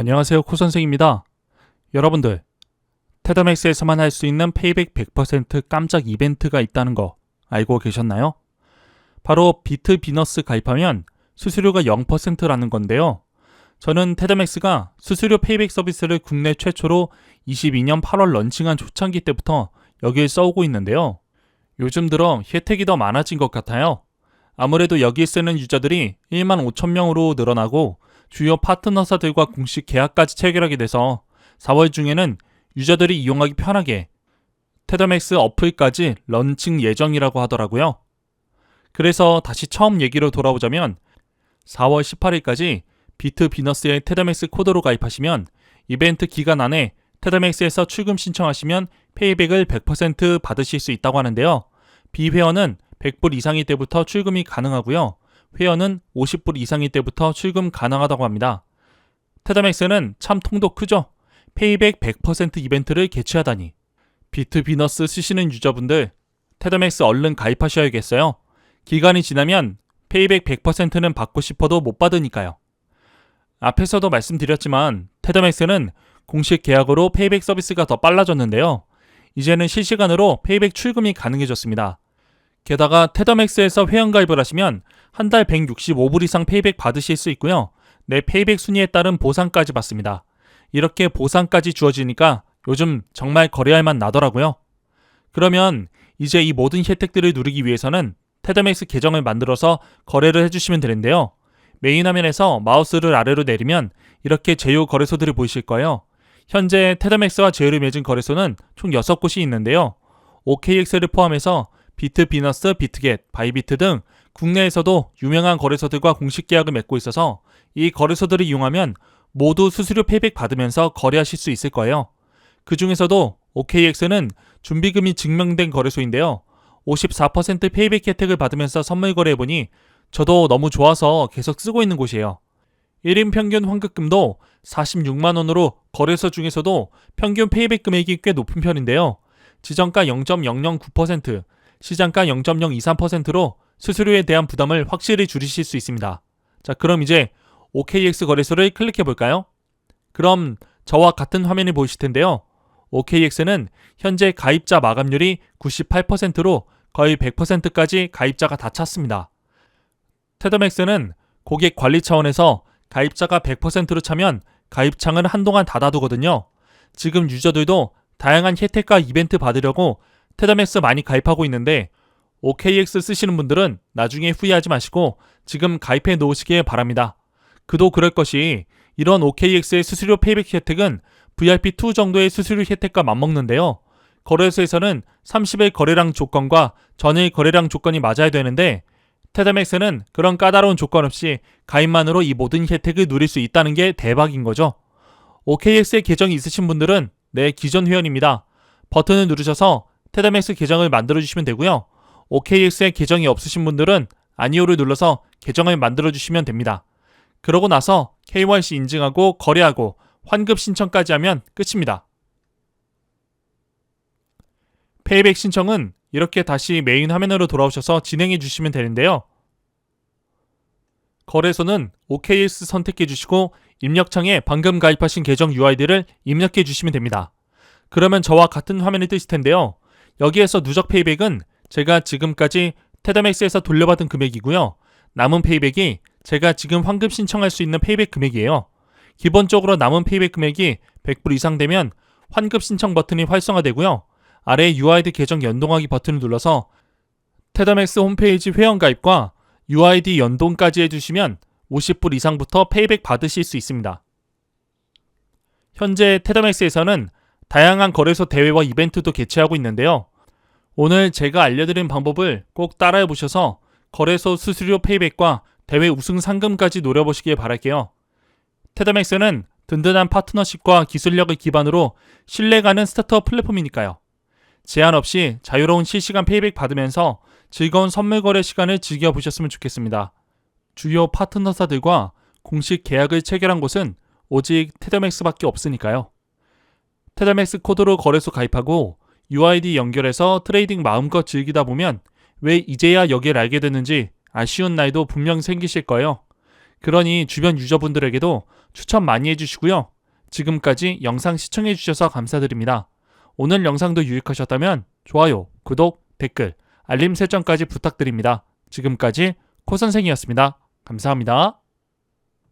안녕하세요. 코선생입니다. 여러분들, 테더맥스에서만 할 수 있는 페이백 100% 깜짝 이벤트가 있다는 거 알고 계셨나요? 바로 비트 비너스 가입하면 수수료가 0%라는 건데요. 저는 테더맥스가 수수료 페이백 서비스를 국내 최초로 22년 8월 런칭한 초창기 때부터 여기에 써오고 있는데요. 요즘 들어 혜택이 더 많아진 것 같아요. 아무래도 여기에 쓰는 유저들이 1만 5천 명으로 늘어나고 주요 파트너사들과 공식 계약까지 체결하게 돼서 4월 중에는 유저들이 이용하기 편하게 테더맥스 어플까지 런칭 예정이라고 하더라고요. 그래서 다시 처음 얘기로 돌아오자면 4월 18일까지 비트 비너스의 테더맥스 코드로 가입하시면 이벤트 기간 안에 테더맥스에서 출금 신청하시면 페이백을 100% 받으실 수 있다고 하는데요. 비회원은 100불 이상일 때부터 출금이 가능하고요. 회원은 50불 이상일 때부터 출금 가능하다고 합니다. 테더맥스는 참 통도 크죠? 페이백 100% 이벤트를 개최하다니. 비트 비너스 쓰시는 유저분들, 테더맥스 얼른 가입하셔야겠어요. 기간이 지나면 페이백 100%는 받고 싶어도 못 받으니까요. 앞에서도 말씀드렸지만 테더맥스는 공식 계약으로 페이백 서비스가 더 빨라졌는데요. 이제는 실시간으로 페이백 출금이 가능해졌습니다. 게다가 테더맥스에서 회원가입을 하시면 한 달 165불 이상 페이백 받으실 수 있고요. 내 페이백 순위에 따른 보상까지 받습니다. 이렇게 보상까지 주어지니까 요즘 정말 거래할 만 나더라고요. 그러면 이제 이 모든 혜택들을 누리기 위해서는 테더맥스 계정을 만들어서 거래를 해주시면 되는데요. 메인 화면에서 마우스를 아래로 내리면 이렇게 제휴 거래소들이 보이실 거예요. 현재 테더맥스와 제휴를 맺은 거래소는 총 6곳이 있는데요. OKX를 포함해서 비트 비너스, 비트겟, 바이비트 등 국내에서도 유명한 거래소들과 공식 계약을 맺고 있어서 이 거래소들을 이용하면 모두 수수료 페이백 받으면서 거래하실 수 있을 거예요. 그 중에서도 OKX는 준비금이 증명된 거래소인데요. 54% 페이백 혜택을 받으면서 선물 거래해보니 저도 너무 좋아서 계속 쓰고 있는 곳이에요. 1인 평균 환급금도 46만원으로 거래소 중에서도 평균 페이백 금액이 꽤 높은 편인데요. 지정가 0.009%, 시장가 0.023%로 수수료에 대한 부담을 확실히 줄이실 수 있습니다. 자, 그럼 이제 OKX 거래소를 클릭해 볼까요? 그럼 저와 같은 화면이 보이실 텐데요. OKX는 현재 가입자 마감률이 98%로 거의 100%까지 가입자가 다 찼습니다. 테더맥스는 고객 관리 차원에서 가입자가 100%로 차면 가입창을 한동안 닫아두거든요. 지금 유저들도 다양한 혜택과 이벤트 받으려고 테더맥스 많이 가입하고 있는데 OKX 쓰시는 분들은 나중에 후회하지 마시고 지금 가입해 놓으시길 바랍니다. 그도 그럴 것이 이런 OKX의 수수료 페이백 혜택은 VIP2 정도의 수수료 혜택과 맞먹는데요. 거래소에서는 30일 거래량 조건과 전일 거래량 조건이 맞아야 되는데 테더맥스는 그런 까다로운 조건 없이 가입만으로 이 모든 혜택을 누릴 수 있다는 게 대박인 거죠. OKX의 계정이 있으신 분들은 내 기존 회원입니다. 버튼을 누르셔서 테더맥스 계정을 만들어 주시면 되고요. OKX의 계정이 없으신 분들은 아니오를 눌러서 계정을 만들어 주시면 됩니다. 그러고 나서 KYC 인증하고 거래하고 환급 신청까지 하면 끝입니다. 페이백 신청은 이렇게 다시 메인 화면으로 돌아오셔서 진행해 주시면 되는데요. 거래소는 OKX 선택해 주시고 입력창에 방금 가입하신 계정 UID를 입력해 주시면 됩니다. 그러면 저와 같은 화면이 뜨실 텐데요. 여기에서 누적 페이백은 제가 지금까지 테더맥스에서 돌려받은 금액이고요. 남은 페이백이 제가 지금 환급 신청할 수 있는 페이백 금액이에요. 기본적으로 남은 페이백 금액이 100불 이상 되면 환급 신청 버튼이 활성화되고요. 아래 UID 계정 연동하기 버튼을 눌러서 테더맥스 홈페이지 회원 가입과 UID 연동까지 해주시면 50불 이상부터 페이백 받으실 수 있습니다. 현재 테더맥스에서는 다양한 거래소 대회와 이벤트도 개최하고 있는데요. 오늘 제가 알려드린 방법을 꼭 따라해 보셔서 거래소 수수료 페이백과 대회 우승 상금까지 노려보시길 바랄게요. 테더맥스는 든든한 파트너십과 기술력을 기반으로 신뢰가는 스타트업 플랫폼이니까요. 제한 없이 자유로운 실시간 페이백 받으면서 즐거운 선물 거래 시간을 즐겨보셨으면 좋겠습니다. 주요 파트너사들과 공식 계약을 체결한 곳은 오직 테더맥스밖에 없으니까요. 테더맥스 코드로 거래소 가입하고 UID 연결해서 트레이딩 마음껏 즐기다 보면 왜 이제야 여기를 알게 됐는지 아쉬운 날도 분명 생기실 거예요. 그러니 주변 유저분들에게도 추천 많이 해주시고요. 지금까지 영상 시청해주셔서 감사드립니다. 오늘 영상도 유익하셨다면 좋아요, 구독, 댓글, 알림 설정까지 부탁드립니다. 지금까지 코선생이었습니다. 감사합니다.